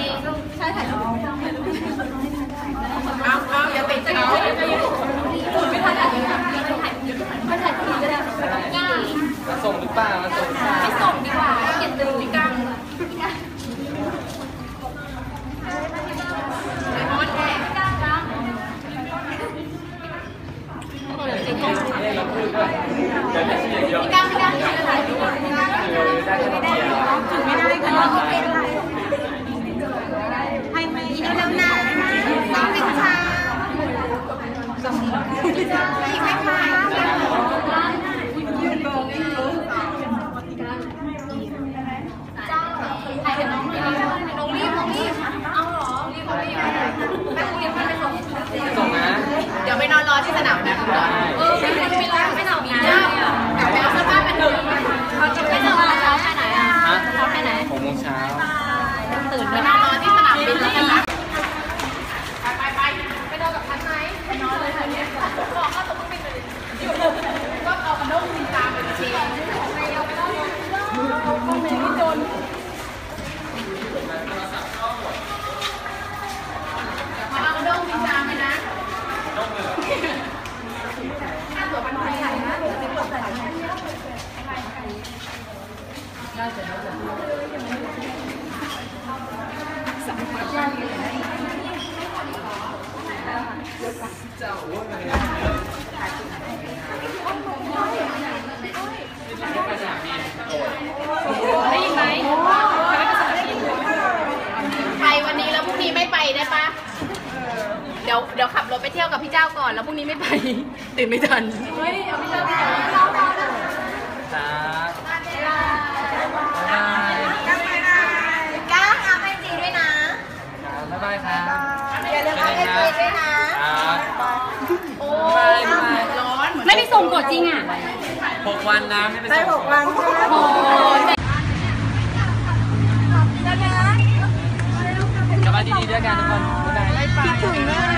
đi không sai thải không không không อย่าติดเขาไม่ทันอ่ะไม่ทันไม่ทันง่ายส่งหรือเปล่าส่งไม่ส่งดีกว่าเขียนตือพี่กังพี่กัง ส่งส่งนะเดี๋ยวไปนอนรอที่สนามนก่อนเออไม่ไปรอไม่สนามบินจ้าเดี๋ยวไปเอาเสื้อผ้าไปถึงเขาจะไปนอนรอเช้าแค่ไหนอะฮะเช้าแค่ไหนหกโมงเช้าตื่นไปนอ ห้องเมย์ไม่โดนมาเอากระด้งบินตามไปนะ ค่าตั๋วพันไทยนะเดี๋ยวจะกดใส่ให้ได้ ได้ปะเดี๋ยวเดี๋ยวขับรถไปเที่ยวกับพี่เจ้าก่อนแล้วพรุ่งนี้ไม่ไป ตื่นไม่ทัน เฮ้ยเอาพี่เจ้าไปรอรอนะครับบ๊ายบายก้างเอาไอจีด้วยนะบ๊ายบายครับอย่าลืมเอาไอจีด้วยนะครับโอ้ยร้อน ไม่ได้ส่งกดจริงอะหกวันนะไม่ไปส่งหกวันโอ้ ดีด้วยกันทุกคนบ๊ายบาย คิดถึงนะ